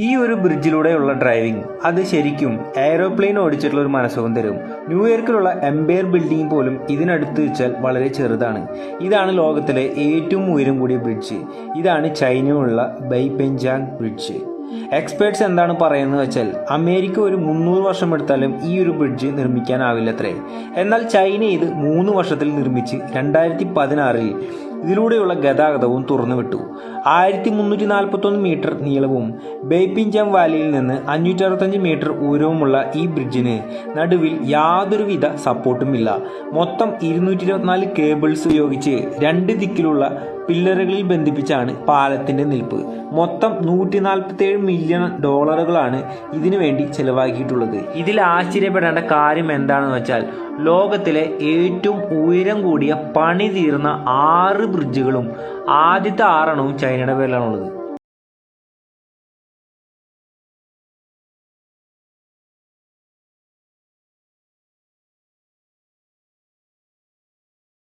ഈ ഒരു ബ്രിഡ്ജിലൂടെയുള്ള ഡ്രൈവിംഗ് അത് ശരിക്കും എയ്റോപ്ലെയിൻ ഓടിച്ചിട്ടുള്ള ഒരു മനസ്സുഖം തരും. ന്യൂയോർക്കിലുള്ള എംപയർ ബിൽഡിംഗ് പോലും ഇതിനടുത്ത് വെച്ചാൽ വളരെ ചെറുതാണ്. ഇതാണ് ലോകത്തിലെ ഏറ്റവും ഉയരം കൂടിയ ബ്രിഡ്ജ് ഇതാണ് ചൈനയിലുള്ള ബൈപെൻജാങ് ബ്രിഡ്ജ് എക്സ്പേർട്സ് എന്താണ് പറയുന്നത് വെച്ചാൽ അമേരിക്ക ഒരു മുന്നൂറ് വർഷം എടുത്താലും ഈ ഒരു ബ്രിഡ്ജ് നിർമ്മിക്കാനാവില്ലത്രേ. എന്നാൽ ചൈന ഇത് മൂന്ന് വർഷത്തിൽ നിർമ്മിച്ച് രണ്ടായിരത്തി പതിനാറിൽ ഇതിലൂടെയുള്ള ഗതാഗതവും തുറന്നുവിട്ടു. ആയിരത്തി മുന്നൂറ്റി നാൽപ്പത്തൊന്ന് മീറ്റർ നീളവും ബേപ്പിൻജാം വാലിയിൽ നിന്ന് അഞ്ഞൂറ്റി അറുപത്തഞ്ച് മീറ്റർ ഉയരവുമുള്ള ഈ ബ്രിഡ്ജിന് നടുവിൽ യാതൊരുവിധ സപ്പോർട്ടുമില്ല. മൊത്തം ഇരുന്നൂറ്റി ഇരുപത്തിനാല് കേബിൾസ് ഉപയോഗിച്ച് രണ്ട് ദിക്കിലുള്ള പില്ലറുകളിൽ ബന്ധിപ്പിച്ചാണ് പാലത്തിന്റെ നിൽപ്പ്. മൊത്തം നൂറ്റി നാൽപ്പത്തേഴ് മില്യൺ ഡോളറുകളാണ് ഇതിനു വേണ്ടി ചെലവാക്കിയിട്ടുള്ളത്. ഇതിൽ ആശ്ചര്യപ്പെടേണ്ട കാര്യം എന്താണെന്ന് വെച്ചാൽ ലോകത്തിലെ ഏറ്റവും ഉയരം കൂടിയ പണി തീർന്ന ആറ് ബ്രിഡ്ജുകളും ആദ്യത്തെ ആറെണ്ണവും ചൈനയുടെ പേരിലാണുള്ളത്.